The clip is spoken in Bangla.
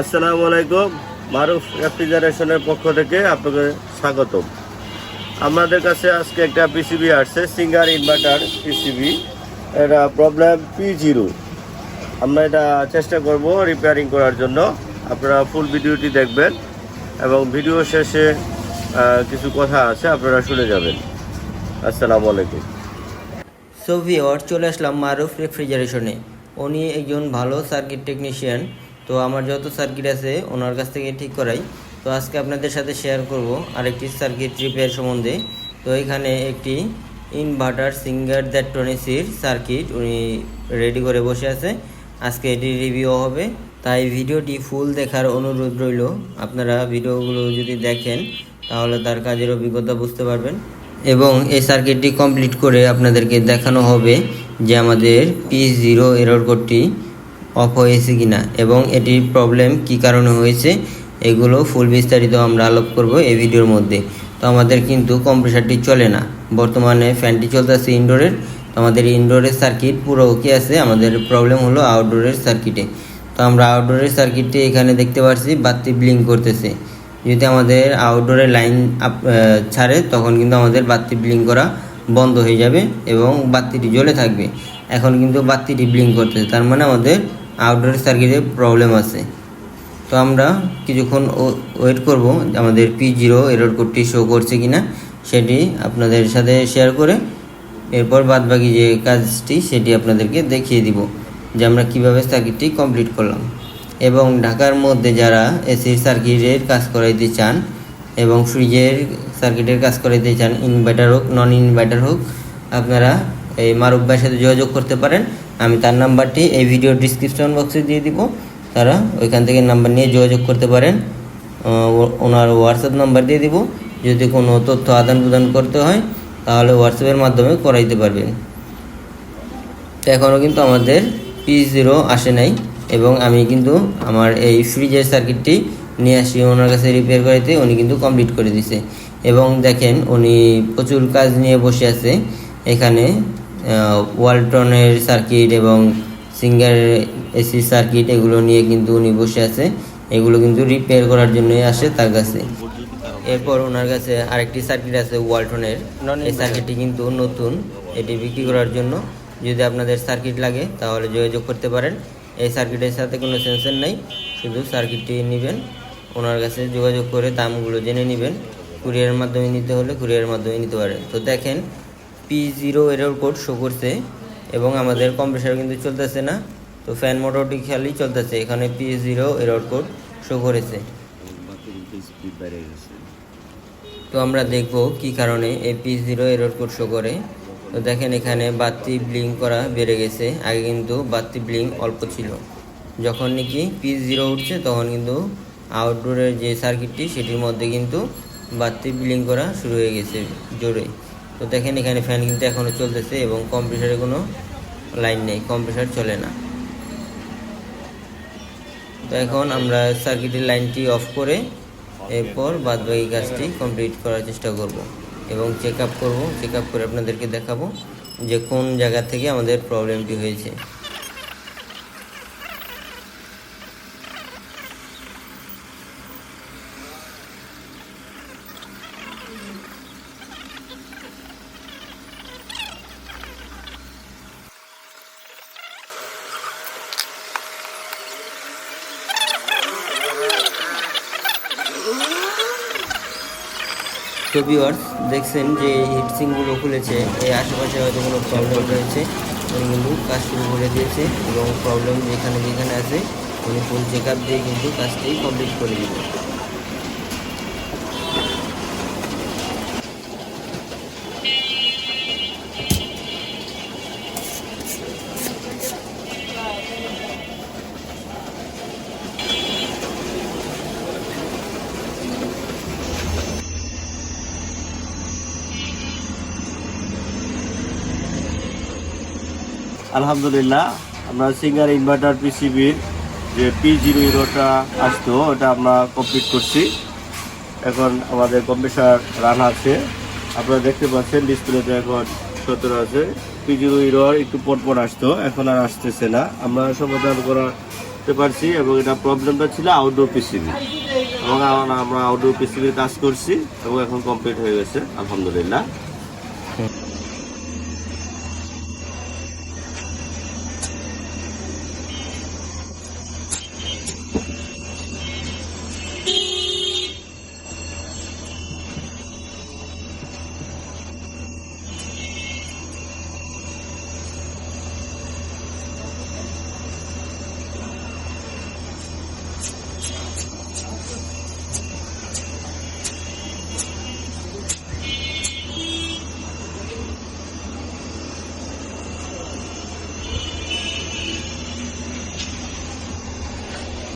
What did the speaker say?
আসসালামু আলাইকুম, মারুফ রেফ্রিজারেশনের পক্ষ থেকে আপনাকে স্বাগতম। আমাদের কাছে আজকে একটা পিসিবি আসছে, সিঙ্গার ইনভার্টার পিসিবি এটা প্রবলেম পি জিরো আমরা এটা চেষ্টা করব রিপেয়ারিং করার জন্য। আপনারা ফুল ভিডিওটি দেখবেন এবং ভিডিও শেষে কিছু কথা আছে, আপনারা শুনে যাবেন। আসসালামু আলাইকুম। সো ভিওর চলে আসলাম মারুফ রেফ্রিজারেশনে। উনি একজন ভালো সার্কিট টেকনিশিয়ান তো আমার যত সার্কিট আছে, ওনার কাছ থেকে ঠিক করাই। তো আজকে আপনাদের সাথে শেয়ার করব আরেকটি সার্কিট রিপেয়ার সম্বন্ধে। তো এখানে একটি ইনভার্টার সিঙ্গার দ্যাট্রনিসির সার্কিট উনি রেডি করে বসে আছে। আজকে এটি রিভিউ হবে। তাই ভিডিওটি ফুল দেখার অনুরোধ রইল। আপনারা ভিডিওগুলো যদি দেখেন, তাহলে তার কাজের অভিজ্ঞতা বুঝতে পারবেন। এবং এই সার্কিটটি কমপ্লিট করে আপনাদেরকে দেখানো হবে যে আমাদের পি জিরো এরর কোডটি অফ হয়েছে কিনা এবং এটির প্রবলেম কি কারণে হয়েছে, এগুলো ফুল বিস্তারিত আমরা আলোপ করব এই ভিডিওর মধ্যে। তো আমাদের কিন্তু কম্প্রেসারটি চলে না। বর্তমানে ফ্যানটি চলতেছে ইনডোরের তো আমাদের ইনডোরের সার্কিট পুরো ওকে আছে। আমাদের প্রবলেম হলো আউটডোরের সার্কিটে তো আমরা আউটডোরের সার্কিটটি এখানে দেখতে পাচ্ছি বাতি ব্লিঙ্ক করতেছে। যদি আমাদের আউটডোরে লাইন ছাড়ে, তখন কিন্তু আমাদের বাতি ব্লিঙ্ক করা বন্ধ হয়ে যাবে এবং বাতিটি জ্বলে থাকবে। এখন কিন্তু বাতিটি ব্লিঙ্ক করতেছে। তার মানে আমাদের আউটডোর সার্কিটে প্রবলেম আছে। তো আমরা কিছুক্ষণ ওয়েট করব আমাদের পি জিরো এরর কোডটি শো করছে কিনা, সেটি আপনাদের সাথে শেয়ার করে এরপর বাদবাকি যে কাজটি সেটি আপনাদেরকে দেখিয়ে দিব যে আমরা কীভাবে সার্কিটটি কমপ্লিট করলাম। এবং ঢাকার মধ্যে যারা এসির সার্কিটের কাজ করাইতে চান এবং ফ্রিজের সার্কিটের কাজ করাইতে চান ইনভার্টার হোক নন ইনভার্টার হোক, আপনারা এই ভাইয়ের সাথে যোগাযোগ করতে পারেন। আমি তার নাম্বারটি এই ভিডিও ডিসক্রিপশন বক্সে দিয়ে দিব। তারা ওইখান থেকে নাম্বার নিয়ে যোগাযোগ করতে পারেন। ওনার হোয়াটসঅ্যাপ নাম্বার দিয়ে দিব। যদি কোনো তথ্য আদান প্রদান করতে হয়, তাহলে হোয়াটসঅ্যাপের মাধ্যমে করাইতে পারবেন। তো এখনও কিন্তু আমাদের পি জিরো আসে নাই এবং আমি কিন্তু আমার এই ফ্রিজের সার্কিটটি নিয়ে আসি ওনার কাছে রিপেয়ার করাইতে। উনি কিন্তু কমপ্লিট করে দিছে। এবং দেখেন উনি প্রচুর কাজ নিয়ে বসে আছে। এখানে ওয়ালটনের সার্কিট এবং সিঙ্গার এসি সার্কিট এগুলো নিয়ে কিন্তু উনি বসে আছে। এগুলো কিন্তু রিপেয়ার করার জন্যই আসে তার কাছে। এরপর ওনার কাছে আরেকটি সার্কিট আছে ওয়ালটনের। এই সার্কিটটি কিন্তু নতুন। এটি বিক্রি করার জন্য। যদি আপনাদের সার্কিট লাগে তাহলে যোগাযোগ করতে পারেন। এই সার্কিটের সাথে কোনো সেন্সর নেই। শুধু সার্কিটটি নেবেন। ওনার কাছে যোগাযোগ করে দামগুলো জেনে নেবেন। কুরিয়ারের মাধ্যমে নিতে হলে কুরিয়ারের মাধ্যমে নিতে পারেন। তো দেখেন P zero error code show করছে এবং আমাদের কম্প্রেসার কিন্তু চলতেছে না। তো ফ্যান মোটরটি খালি চলতেছে, এখানে P zero error code show করেছে। তো আমরা দেখব কি কারণে এই P zero error code show করে। তো দেখেন এখানে বাতি ব্লিঙ্ক করা বেড়ে গেছে, আগে কিন্তু বাতি ব্লিঙ্ক অল্প ছিল। যখন নাকি পি জিরো উঠছে, তখন কিন্তু আউটডোরের যে সার্কিটটি সেটির মধ্যে কিন্তু বাতি ব্লিঙ্ক করা শুরু হয়ে গেছে জোরে। তো দেখেন, এখানে ফ্যান কিন্তু এখনও চলতেছে এবং কম্প্রেসারে কোনো লাইন নেই কম্প্রেসার চলে না। তো এখন আমরা সার্কিটের লাইনটি অফ করে এরপর বাদবাকি কাজটি কমপ্লিট করার চেষ্টা করব এবং চেক আপ করব। চেক আপ করে আপনাদেরকে দেখাবো যে কোন জায়গা থেকে আমাদের প্রবলেমটি হয়েছে। তো ভিউয়ার্স দেখছেন যে হিটসিংগুলো খুলেছে, এই আশেপাশে হয়তো কোনো প্রবলেম রয়েছে। উনি কিন্তু কাজ শুরু করে দিয়েছে এবং প্রবলেম যেখানে যেখানে আছে, উনি ফুল চেক আপ দিয়ে কিন্তু কাজটি কমপ্লিট করে দিবে আলহামদুলিল্লাহ, আমরা সিঙ্গার ইনভার্টার পিসিবির যে পি জিরো ইরোটা আসতো, ওটা আমরা কমপ্লিট করছি। এখন আমাদের কম্পিউটার রান আছে। আপনারা দেখতে পাচ্ছেন, ডিসপ্লেতে এখন সতেরো আছে। পি জিরো ইরোর একটু পরপর আসতো, এখন আর আসতেছে না। আমরা সমাধান করতে পারছি এবং এটা প্রবলেমটা ছিল আউটডোর পিসিবি এবং আমরা আউটডোর পিসিবির কাজ করছি এবং এখন কমপ্লিট হয়ে গেছে, আলহামদুলিল্লাহ।